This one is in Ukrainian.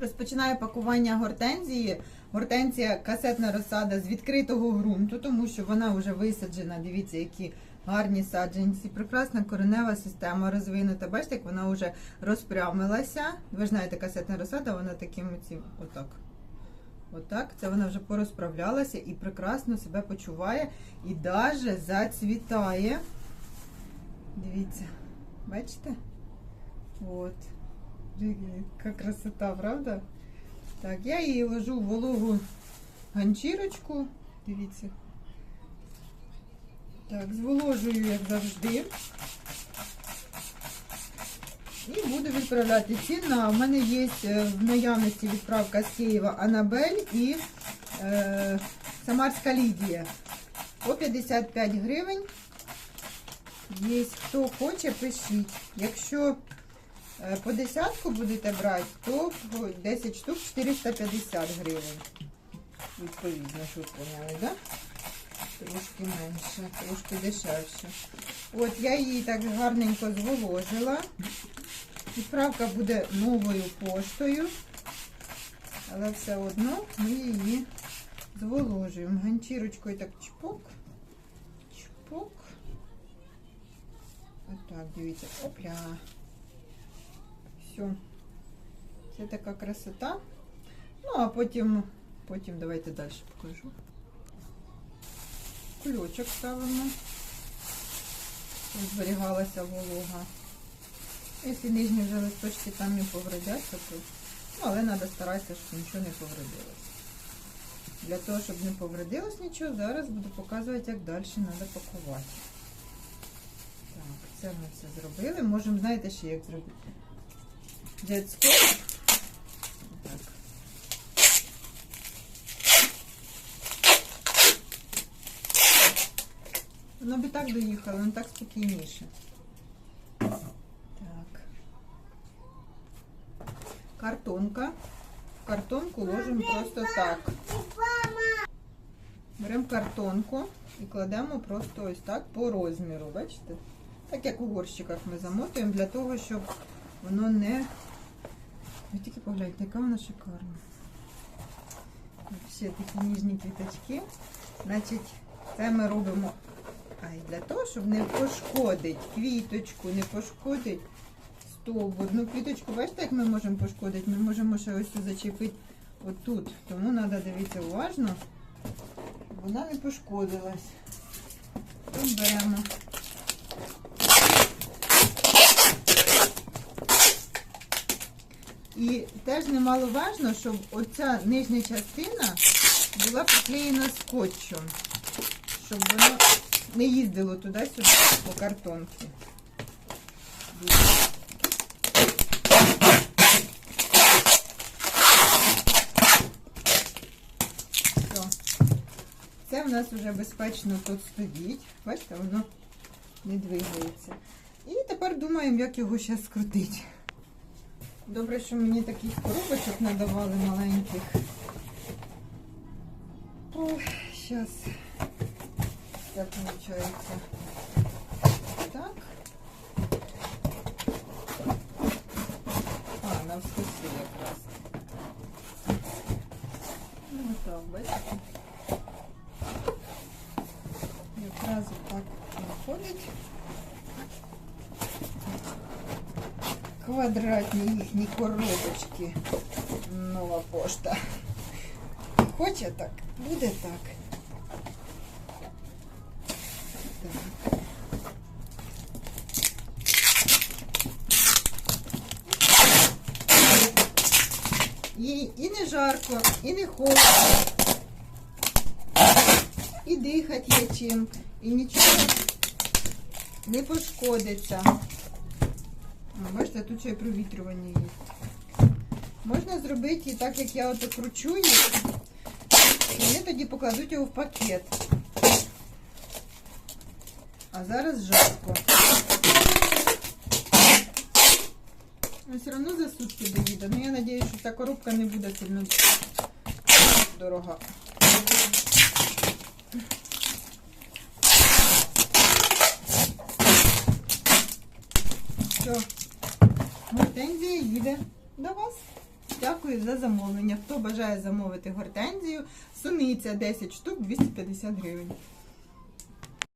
Розпочинаю пакування гортензії. Гортензія касетна розсада з відкритого ґрунту, тому що вона вже висаджена. Дивіться, які гарні саджанці. Прекрасна коренева система розвинута. Бачите, як вона вже розпрямилася. Ви ж знаєте, касетна розсада, вона таким цим отак. Отак, це вона вже порозправлялася і прекрасно себе почуває і даже зацвітає. Дивіться, бачите? От. Яка красота, правда? Так, я її ложу в вологу ганчірочку. Дивіться. Так, зволожую, як завжди. І буду відправляти ціна. У мене є е, в наявності відправка з Києва Анабель і е, Самарська Лідія. По 55 гривень. Є хто хоче, пишіть. Якщо по десятку будете брати, то 10 штук 450 гривень. Відповідно, що поняли, да? Трошки менше, трошки дешевше. От я її так гарненько зволожила. Відправка буде новою поштою, але все одно ми її зволожуємо. Ганчірочкою так чпок, чпок. Отак, дивіться, опля. Все. Це така красота. Ну, а потім, потім давайте далі покажу. Кульочок ставимо. Зберігалася волога. Якщо нижні вже листочки там не повредяться, то ну, але треба старатися, щоб нічого не повредилося. Для того, щоб не повредилось нічого, зараз буду показувати, як далі треба пакувати. Так, це ми все зробили. Можемо, знаєте, ще як зробити? Джетсько. Так. Воно би так доїхало, воно так спокійніше. Так. Картонка. Картонку ложимо просто так. Беремо картонку і кладемо просто ось так по розміру, бачите? Так як у горщиках ми замотуємо, для того, щоб воно не... Ви тільки погляньте, яка вона шикарна. Ще такі ніжні квіточки. Значить, це ми робимо а і для того, щоб не пошкодити квіточку, не пошкодити стовбур. Ну, квіточку, бачите, як ми можемо пошкодити? Ми можемо ще ось зачепити отут. Тому треба дивитися уважно, вона не пошкодилась. Беремо. І теж немаловажно, щоб оця нижня частина була приклеєна скотчем, щоб воно не їздило туди-сюди по картонці. Це в нас вже безпечно тут стоїть. Бачите, воно не двигається. І тепер думаємо, як його зараз скрутити. Добре, що мені таких коробочок надавали маленьких. Ой, зараз. Це виходить так. А, навскоси якраз. Ну, так, бачите? Якраз так виходить. Квадратні їхні коробочки. Нова пошта. Хоче так, буде так. Так. Їй і не жарко, і не холодно, і дихати є чим, і нічого не пошкодиться. Бачите, тут ще й провітрювання є. Можна зробити і так, як я ото кручу їх, і вони тоді покладуть його в пакет. А зараз жарко. Ну, все одно за сутки доїде. Ну, я сподіваюся, що ця коробка не буде сильно дорога. Все. Гортензія їде до вас. дякую за замовлення. Хто бажає замовити гортензію, суниця 10 штук 250 гривень.